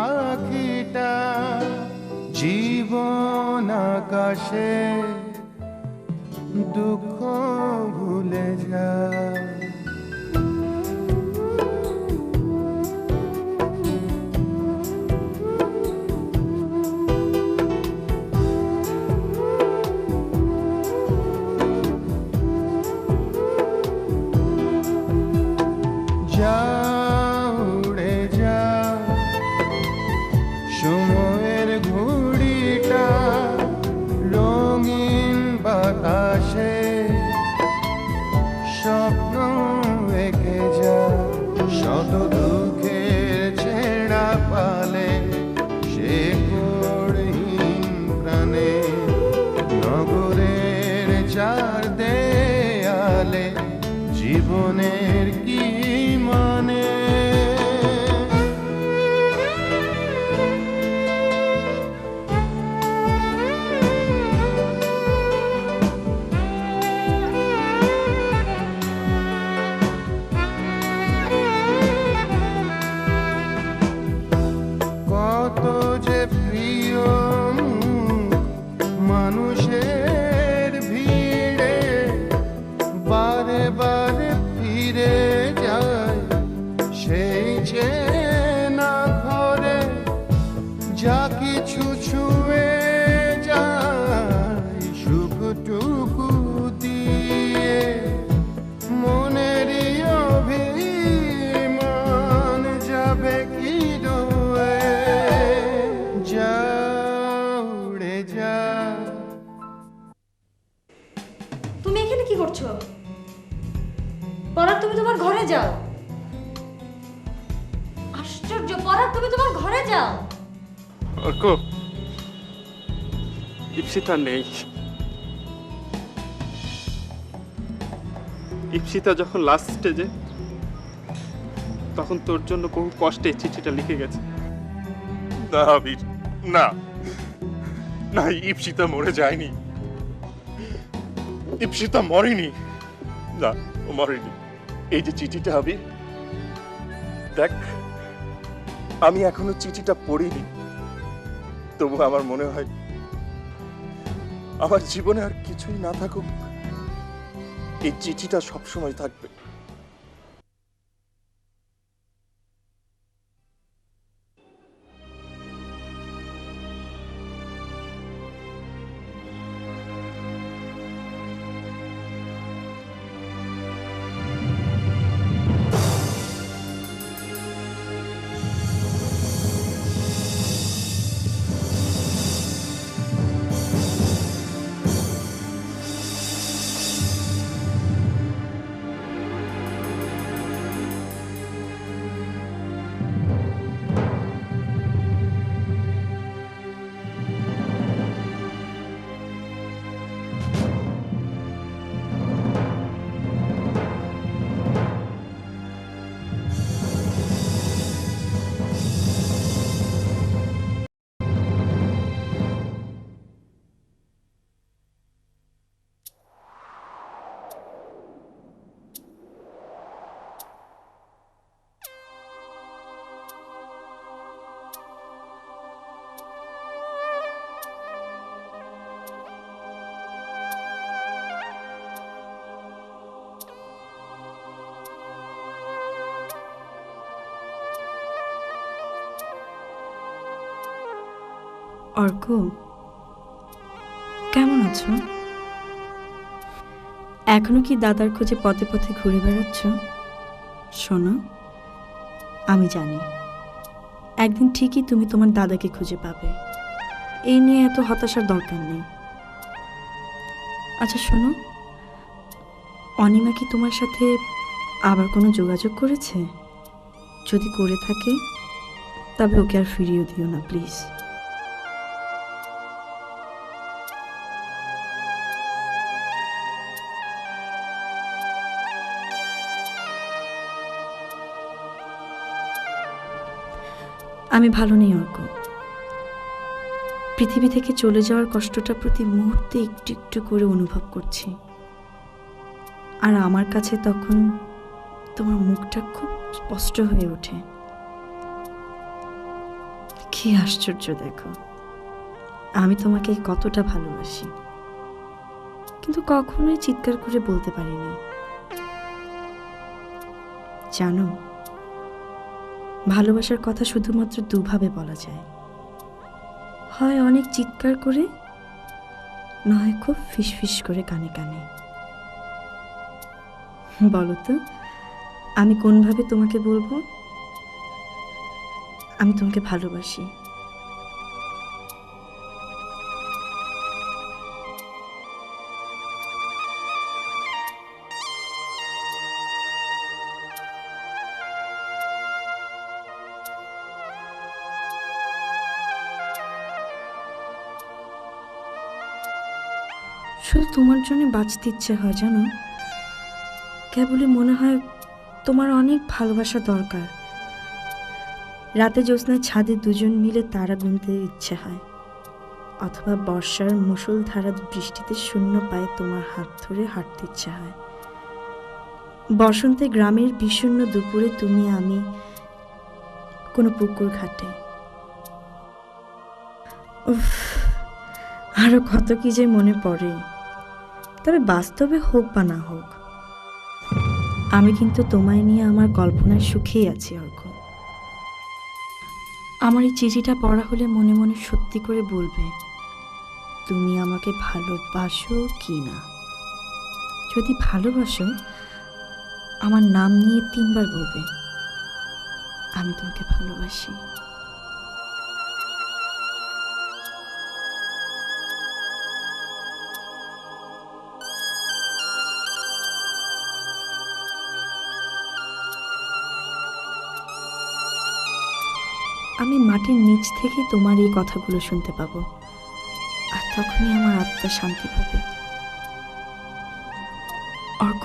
পাখিটা জীবন আকাশে দুঃখ ভুলে যায়। ইপসিতা নেই। ইপসিতা যখন লাস্ট স্টেজে তখন তোর জন্য বহু কষ্টে চিঠিটা লিখে গেছে। না, আবির, না। না, ইপসিতা মরে যায়নি। ইপসিতা মরেনি। না, ও মরেনি। এই যে চিঠিটা, আবির, দেখ, আমি এখনও চিঠিটা পড়িনি। তবু আমার মনে হয় আমার জীবনে আর কিছুই না থাকুক এই চিঠিটা সবসময় থাকবে। অর্ক, কেমন আছো? এখনও কি দাদার খোঁজে পথে পথে ঘুরে বেড়াচ্ছ? শোনো, আমি জানি। একদিন ঠিকই তুমি তোমার দাদাকে খুঁজে পাবে। এই নিয়ে এত হতাশার দরকার নেই। আচ্ছা শোনো, অনিমা কি তোমার সাথে আবার কোনো যোগাযোগ করেছে? যদি করে থাকে, তবে ওকে আর ফিরিয়ে দিও না, প্লিজ। আমি ভালো নেই, অর্ক। পৃথিবী থেকে চলে যাওয়ার কষ্টটা প্রতি মুহূর্তে একটু একটু করে অনুভব করছি। আর আমার কাছে তখন তোমার মুখটা খুব স্পষ্ট হয়ে ওঠে। কি আশ্চর্য, দেখো। আমি তোমাকে কতটা ভালোবাসি। কিন্তু কখনোই চিৎকার করে বলতে পারিনি। জানো ভালোবাসার কথা শুধুমাত্র দুভাবে বলা যায়। হয় অনেক চিৎকার করে নয় খুব ফিসফিস করে কানে কানে। বলো তো, আমি কোনভাবে তোমাকে বলব? আমি তোমাকে ভালোবাসি। জন্য বাঁচতে ইচ্ছে হয় জানো? কেবলই মনে হয় তোমার অনেক ভালোবাসা দরকার। রাতে জ্যোৎস্নায় ছাদে দুজন মিলে তারা গুনতে ইচ্ছে হয়। অথবা বর্ষার মুষলধারা বৃষ্টিতে শূন্য পায়ে তোমার হাত ধরে হাঁটতে ইচ্ছে হয়। বসন্তে গ্রামের বিষণ্ণ দুপুরে তুমি, আমি কোনো পুকুর ঘাটে। আরও কত কি যে মনে পড়ে। তবে বাস্তবে হোক বা না হোক, আমি কিন্তু তোমায় নিয়ে আমার কল্পনায় সুখেই আছি অর্ক আমার এই চিঠিটা পড়া হলে মনে মনে সত্যি করে বলবে, তুমি আমাকে ভালোবাসো কি না? যদি ভালোবাসো, আমার নাম নিয়ে তিনবার বলবে, আমি তোমাকে ভালোবাসি। আমি মাটির নিচ থেকে তোমার এই কথাগুলো শুনতে পাবো। আর তখনই আমার আত্মা শান্তি পাবে। অর্ক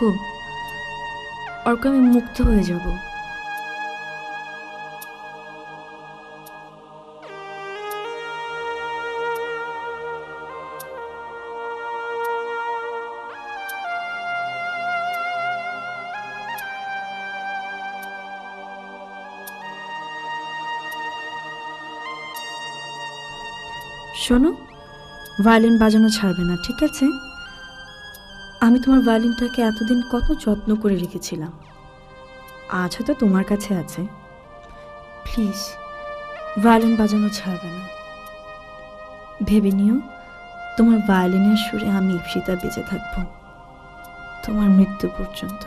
অর্ক, আমি মুক্ত হয়ে যাব। শোনো, ভায়োলিন বাজানো ছাড়বে না, ঠিক আছে? আমি তোমার ভায়োলিনটাকে এতদিন কত যত্ন করে রেখেছিলাম। আজ হয়তো তোমার কাছে আছে। প্লিজ, ভায়োলিন বাজানো ছাড়বে না। ভেবে নিও, তোমার ভায়োলিনের সুরে আমি ইপসিতা বেঁচে থাকব, তোমার মৃত্যু পর্যন্ত।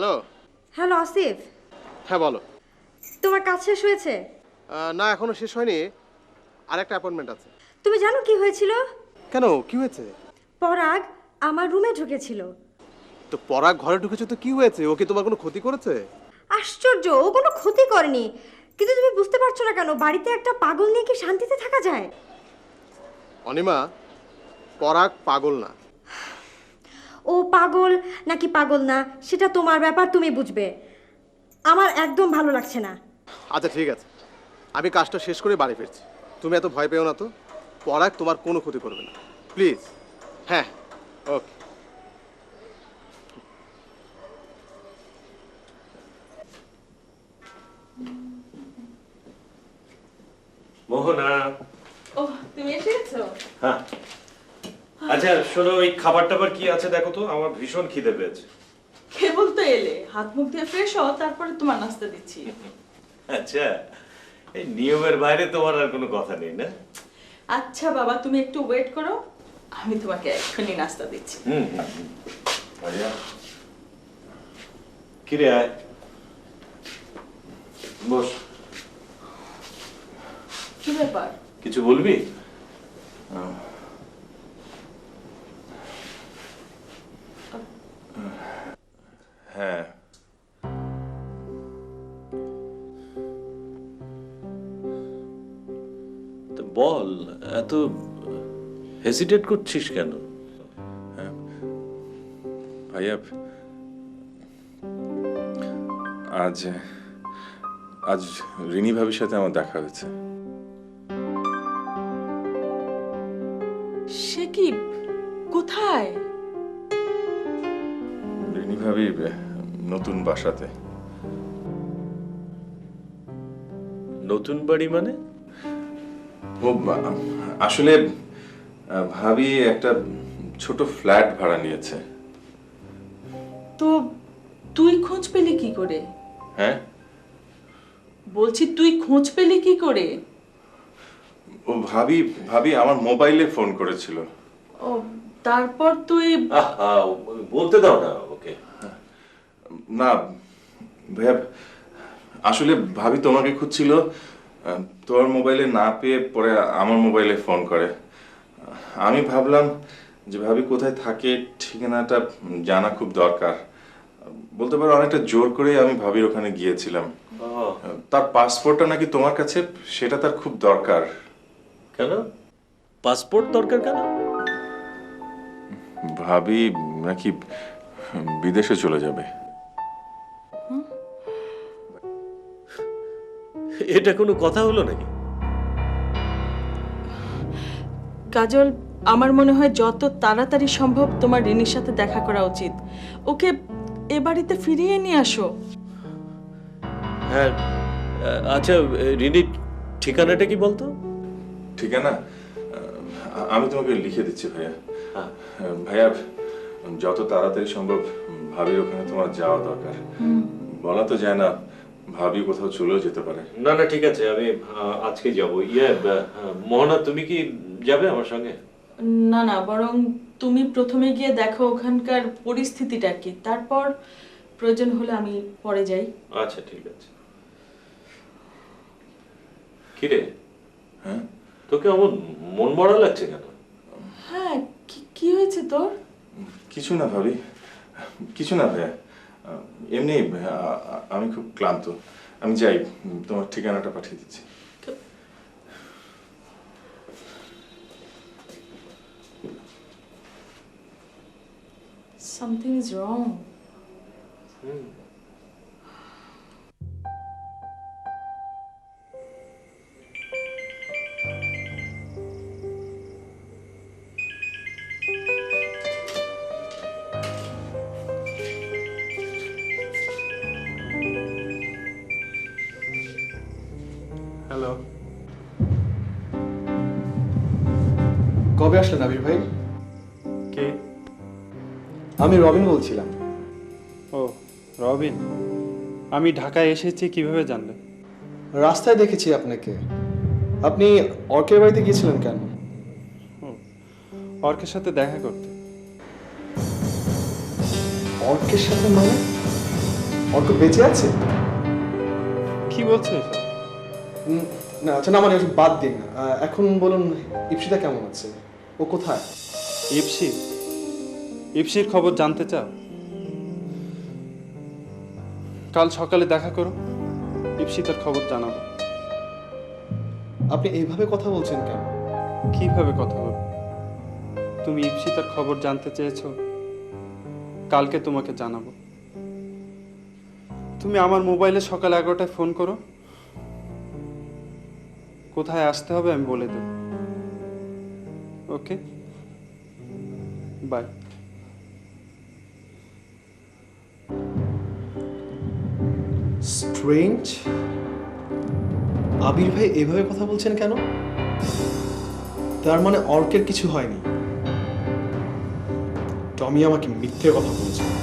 হ্যালো? হ্যালো আসিফ। হ্যাঁ বলো। তোমার কাজ শেষ হয়েছে? না এখনও শেষ হয়নি। আরেকটা অ্যাপয়েন্টমেন্ট আছে। তুমি জানো কি হয়েছিল? কেন? কি হয়েছে? পরাগ আমার রুমে ঢুকেছিল। তো পরাগ ঘরে ঢুকেছে তো কি হয়েছে? ও কি তোমার কোনো ক্ষতি করেছে? আশ্চর্য ও কোনো ক্ষতি করেনি। কিন্তু তুমি বুঝতে পারছ না কেন বাড়িতে একটা পাগল নিয়ে কি শান্তিতে থাকা যায়? অনিমা পরাগ পাগল না। ও পাগল? নাকি পাগল না? সেটা তোমার ব্যাপার তুমি বুঝবে। আমার একদম ভালো লাগছে না। আচ্ছা ঠিক আছে। আমি কাজটা শেষ করে বাড়ি ফিরছি। তুমি এত ভয় পেও না তো? পরাগ তোমার কোনো ক্ষতি করবে না। প্লিজ। হ্যাঁ। ওকে। মোহনা। ও তুমি এসেছ হ্যাঁ। আচ্ছা শোনো ওই খাবার টাবার কি আছে দেখো তো? আমার ভীষণ খিদে পেয়েছে। কেবল তো এলে হাত মুখ দিয়ে ফ্রেশ হও তারপরে তোমার নাস্তা দিচ্ছি। আচ্ছা এই নিয়মের বাইরে তোমার আর কোনো কথা নেই না? আচ্ছা বাবা তুমি একটু ওয়েট করো আমি তোমাকে এক্ষুনি নাস্তা দিচ্ছি। হুম হুম, হুম। আচ্ছা। কিরে আয়। বস। কি ব্যাপার? কিছু বলবি? এত হেসিটেট করছিস কেন? ভাইয়া আজ আজ রিনি ভাবির সাথে আমার দেখা হয়েছে। সে কি কোথায়? রিনি ভাবির নতুন বাসাতে। নতুন বাড়ি মানে? আসলে ভাবি একটা ছোট ফ্ল্যাট ভাড়া নিয়েছে। তো তুই খোঁজ পেলি কি করে? হ্যাঁ? বলছি তুই খোঁজ পেলি কি করে? ও ভাবি ভাবি আমার মোবাইলে ফোন করেছিল। ও তারপর তুই বলতে দাও না ওকে। না ভাইয়া আসলে ভাবি তোমাকে খুঁজছিল। তোমার মোবাইলে না পেয়ে পরে আমার মোবাইলে ফোন করে। আমি ভাবলাম যে ভাবি কোথায় থাকে ঠিকানাটা জানা খুব দরকার। বলতে পারো অনেকটা জোর করেই আমি ভাবির ওখানে গিয়েছিলাম। তার পাসপোর্টটা নাকি তোমার কাছে? সেটা তার খুব দরকার। কেন? পাসপোর্ট দরকার কেন? ভাবি নাকি বিদেশে চলে যাবে। এটা কোনো কথা হলো নাকি? কাজল আমার মনে হয় যত তাড়াতাড়ি সম্ভব তোমার রিনির সাথে দেখা করা উচিত। ওকে এ বাড়িতে ফিরিয়ে নিয়ে আসো। হ্যাঁ আচ্ছা রিনির ঠিকানাটা কি বলতো? ঠিকানা? আমি তোমাকে লিখে দিচ্ছি ভাইয়া। হ্যাঁ। ভাইয়া যত তাড়াতাড়ি সম্ভব ভাবির ওখানে তোমার যাওয়া দরকার। বলা তো যায় না ভাবি কোথাও চলেও যেতে পারে। না না ঠিক আছে আমি আজকে যাব। ইয়ে মোহনা তুমি কি যাবে আমার সঙ্গে? না না বরং তুমি প্রথমে গিয়ে দেখো ওখানকার পরিস্থিতিটা কি। তারপর প্রয়োজন হলে আমি পরে যাই। আচ্ছা ঠিক আছে। কিরে হ্যাঁ? তোকে আমার মন মরা লাগছে কেন? হ্যাঁ কি কি হয়েছে তোর? কিছু না ভাবি কিছু না ভাইয়া। এমনি আমি খুব ক্লান্ত। আমি যাই তোমার ঠিকানাটা পাঠিয়ে দিচ্ছি। Something is wrong. Hello Abir ভাই? কে? আমি রবিন বলছিলাম। ও রবিন। আমি ঢাকায় এসেছি কীভাবে জানলে? রাস্তায় দেখেছি আপনাকে। আপনি অর্কের বাড়িতে গিয়েছিলেন কেন? অর্কের সাথে দেখা করতে। অর্কের সাথে মানে? অর্ক বেঁচে আছে? কি বলছো এসব? না আচ্ছা না মানে বাদ দিন। এখন বলুন ইপসিতা কেমন আছে? ও কোথায়? ইপসি। ইপসির খবর জানতে চাও? কাল সকালে দেখা করো। ইপসি তার খবর জানাব। আপনি এইভাবে কথা বলছেন কেন? কীভাবে কথা বলব? তুমি ইপসি তার খবর জানতে চেয়েছো? কালকে তোমাকে জানাব। তুমি আমার মোবাইলে সকাল এগারোটায় ফোন করো। কোথায় আসতে হবে আমি বলে দেব। ওকে। বাই। স্ট্রেঞ্জ, আবির ভাই এভাবে কথা বলছেন কেন? তার মানে অর্কের কিছু হয়নি। টমি আমাকে মিথ্যে কথা বলছে।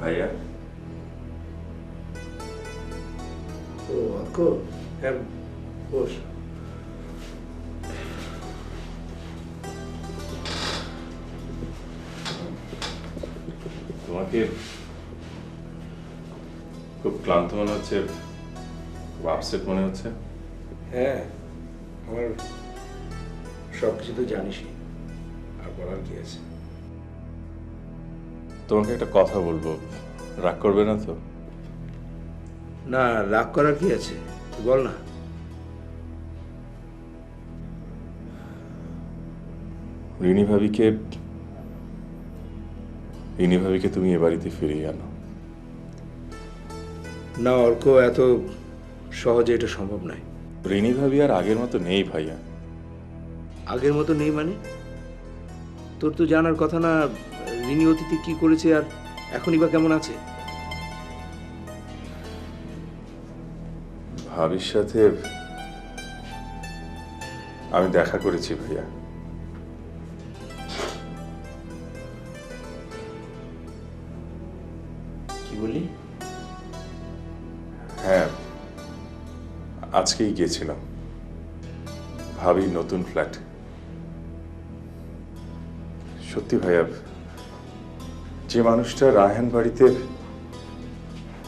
ভাইয়া? ও অর্ক হ্যাঁ বস। তোমাকে খুব ক্লান্ত মনে হচ্ছে খুব আপসেট মনে হচ্ছে? হ্যাঁ আমার সব কিছু তো জানিসই আর বলার কি আছে? তোমাকে একটা কথা বলব। রাগ করবে না তো? না রাগ করার কি আছে? বল না। রিনি ভাবিকে রিনি ভাবিকে তুমি এ বাড়িতে ফিরিয়ে আনো। না অর্ক এত সহজে এটা সম্ভব নয়। রিনি ভাবি আর আগের মতো নেই ভাইয়া। আগের মতো নেই মানে? তোর তো জানার কথা না রিনি অতীতে কি করেছে আর এখনই বা কেমন আছে? ভাবির সাথে আমি দেখা করেছি ভাইয়া। কি বলি হ্যাঁ আজকেই গিয়েছিলাম। ভাবি নতুন ফ্ল্যাট। সত্যি ভাইয়া যে মানুষটা রায়হান বাড়িতে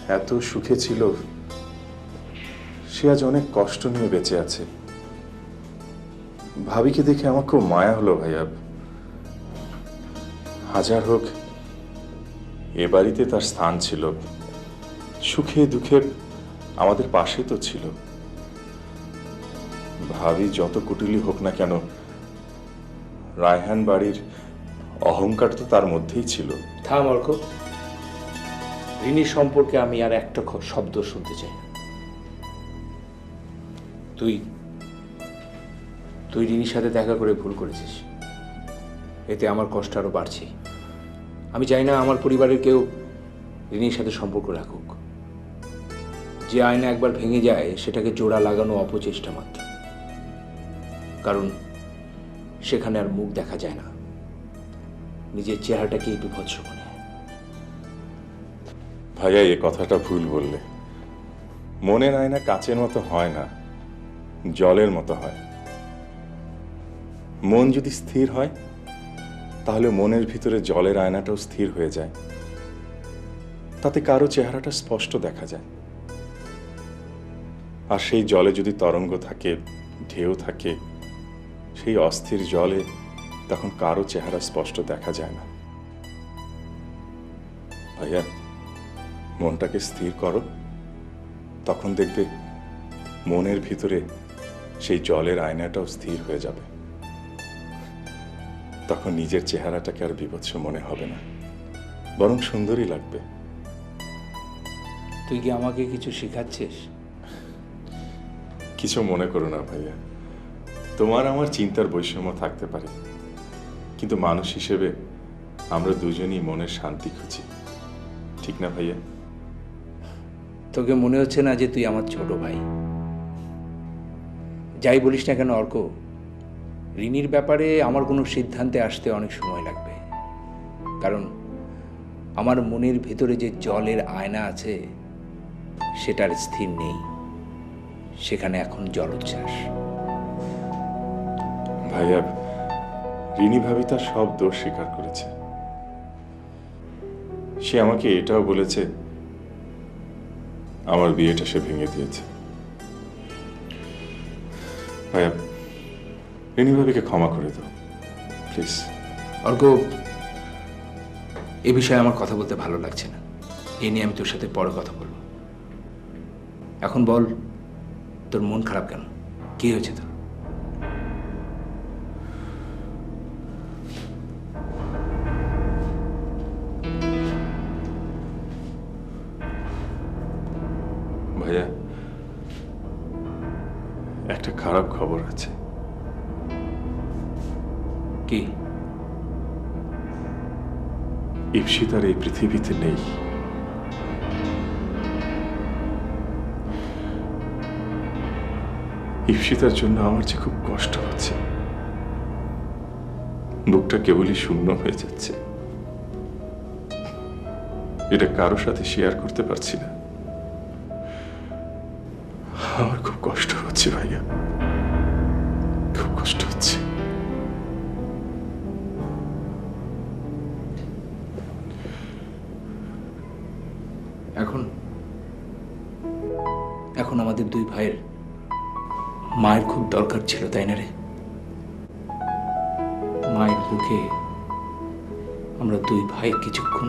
এত সুখে ছিল, সে আজ অনেক কষ্ট নিয়ে বেঁচে আছে। ভাবিকে দেখে আমার খুব মায়া হলো ভাইয়া। হাজার হোক, এ বাড়িতে তার স্থান ছিল। সুখে দুঃখে আমাদের পাশে তো ছিল। ভাবি যত কুটিলি হোক না কেন, রায়হান বাড়ির অহংকার তো তার মধ্যেই ছিল। থাম অর্ক রিনির সম্পর্কে আমি আর একটা শব্দ শুনতে চাই তুই তুই ঋণীর সাথে দেখা করে ভুল করেছিস। এতে আমার কষ্ট আরও বাড়ছে। আমি চাই না আমার পরিবারের কেউ ঋণীর সাথে সম্পর্ক রাখুক। যে আয়না একবার ভেঙে যায়, সেটাকে জোড়া লাগানো অপচেষ্টা মাত্র। কারণ, সেখানে আর মুখ দেখা যায় না। নিজের চেহারাটাকেই বিভৎস মনে ভাইয়া, এ কথাটা ভুল বললে। মনের আয়না কাচের মতো হয় না, জলের মতো হয়। মন যদি স্থির হয়, তাহলে মনের ভিতরে জলের আয়নাটাও স্থির হয়ে যায়। তাতে কারও চেহারাটা স্পষ্ট দেখা যায়। আর সেই জলে যদি তরঙ্গ থাকে, ঢেউ থাকে, সেই অস্থির জলে তখন কারও চেহারা স্পষ্ট দেখা যায় না। ভাইয়া মনটাকে স্থির করো। তখন দেখবে মনের ভিতরে সেই জলের আয়নাটাও স্থির হয়ে যাবে। তখন নিজের চেহারাটাকে আর বিভৎস মনে হবে না। বরং সুন্দরই লাগবে। তুই কি আমাকে কিছু শেখাচ্ছিস? কিছু মনে করো না ভাইয়া। তোমার আমার চিন্তার বৈষম্য থাকতে পারে। কিন্তু মানুষ হিসেবে আমরা দুজনই মনের শান্তি খুঁজি। ঠিক না ভাইয়া? তোকে মনে হচ্ছে না যে তুই আমার ছোট ভাই? যাই বলিস না কেন অর্ক ঋণীর ব্যাপারে আমার কোনো সিদ্ধান্তে আসতে অনেক সময় লাগবে। কারণ আমার মনের ভেতরে যে জলের আয়না আছে সেটার স্থির নেই। সেখানে এখন জলোচ্ছ্বাস। ভাইয়া রিনি ভাবি তার সব দোষ স্বীকার করেছে। সে আমাকে এটাও বলেছে, আমার বিয়েটা সে ভেঙে দিয়েছে। ভাইয়া, রিনি ভাবিকে ক্ষমা করে দাও, প্লিজ। অর্ক এ বিষয়ে আমার কথা বলতে ভালো লাগছে না। এ নিয়ে আমি তোর সাথে পরে কথা বলব। এখন বল, তোর মন খারাপ কেন? কি হয়েছে তোর? খারাপ খবর আছে। কি? ইপসিতার এই পৃথিবীতে নেই। ইপসিতার জন্য আমার যে খুব কষ্ট হচ্ছে বুকটা কেবলই শূন্য হয়ে যাচ্ছে। এটা কারও সাথে শেয়ার করতে পারছি না। আমার খুব কষ্ট হচ্ছে ভাইয়া। এখন এখন আমাদের দুই ভাইয়ের মায়ের খুব দরকার ছিল, তাই না রে? মায়ের বুকে আমরা দুই ভাই কিছুক্ষণ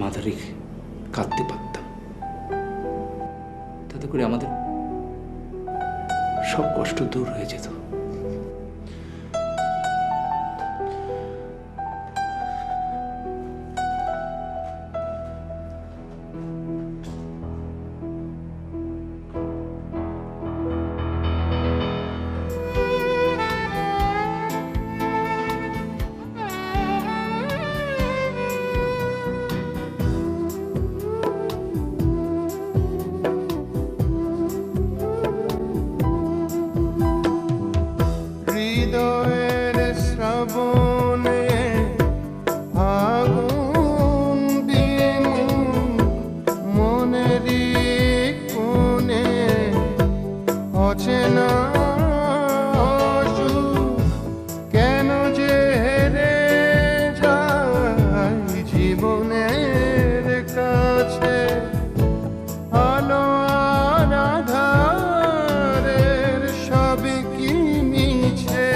মাথা রেখে কাঁদতে পারতাম। তাতে করে আমাদের সব কষ্ট দূর হয়ে যেত।